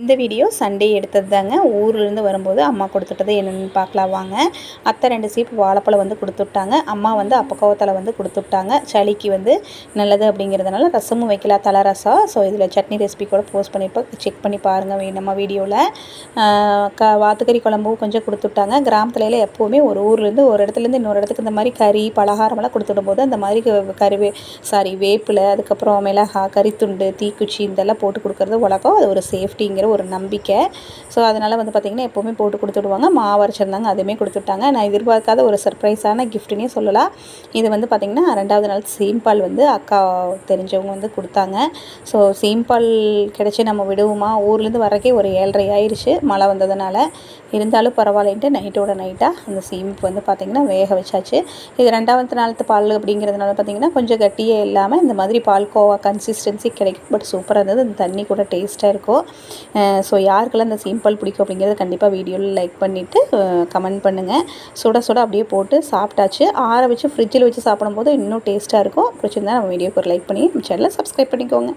இந்த video Sunday எடுத்தது தாங்க. ஊர்லேருந்து வரும்போது அம்மா கொடுத்துட்டது என்னென்னு பார்க்கலாம் வாங்க. அத்தை ரெண்டு சீப்பு வாழைப்பழம் வந்து கொடுத்துட்டாங்க. அம்மா வந்து அப்பக்கோவத்தில் வந்து கொடுத்துட்டாங்க. சளிக்கு வந்து நல்லது அப்படிங்கிறதுனால ரசமும் வைக்கலாம் தலை ரசம் ஸோ இதில் சட்னி ரெசிபி கூட போஸ்ட் பண்ணிப்போம் செக் பண்ணி பாருங்கள் நம்ம வீடியோவில் க வாத்துக்கறி குழம்பும் கொஞ்சம் கொடுத்துட்டாங்க. கிராமத்துலையில் எப்போவுமே ஒரு ஊர்லேருந்து ஒரு இடத்துலேருந்து இன்னொரு இடத்துக்கு இந்த மாதிரி கறி பலகாரமெல்லாம் கொடுத்துடும் போது அந்த மாதிரி கருவே சாரி வேப்பில் அதுக்கப்புறம் மிளகா கறித்துண்டு தீக்குச்சி இதெல்லாம் போட்டு கொடுக்குறது வழக்கம். அது ஒரு சேஃப்டிங்கிற ஒரு நம்பிக்கை. ஸோ அதனால் வந்து பார்த்திங்கன்னா எப்போவுமே போட்டு கொடுத்துடுவாங்க. மாவு அரைச்சிருந்தாங்க அதுவுமே கொடுத்துட்டாங்க. நான் எதிர்பார்க்காத ஒரு சர்ப்ரைஸான கிஃப்ட்டுனே சொல்லலாம். இது வந்து பார்த்திங்கன்னா ரெண்டாவது நாள் சீம்பால் வந்து அக்கா தெரிஞ்சவங்க வந்து கொடுத்தாங்க. ஸோ சீம்பால் கிடச்சி நம்ம விடுவோமா? ஊர்லேருந்து வரக்கே ஒரு ஏழரை ஆயிடுச்சு மழை வந்ததுனால. இருந்தாலும் பரவாயில்லன்ட்டு நைட்டோட நைட்டாக அந்த சீம்பு வந்து பார்த்திங்கன்னா வேக வச்சாச்சு. இது ரெண்டாவது நாளத்து பால் அப்படிங்கிறதுனால பார்த்திங்கன்னா கொஞ்சம் கட்டியே இல்லாமல் இந்த மாதிரி பால்கோவா கன்சிஸ்டன்சி கிடைக்கும். பட் சூப்பராக இருந்தது. இந்த தண்ணி கூட டேஸ்ட்டாக இருக்கும். ஸோ யாருக்கெல்லாம் இந்த சிம்பிள் பிடிக்கும் அப்படிங்கிறத கண்டிப்பாக வீடியோவில் லைக் பண்ணிவிட்டு கமெண்ட் பண்ணுங்கள் சுட சுட அப்படியே போட்டு சாப்பிட்டாச்சு. ஆற வச்சு ஃப்ரிட்ஜில் வச்சு சாப்பிடும்போது இன்னும் டேஸ்ட்டாக இருக்கும். பிடிச்சிருந்தா நம்ம வீடியோக்கு ஒரு லைக் பண்ணி நம்ம சேனலை சப்ஸ்கிரைப் பண்ணிக்கோங்க.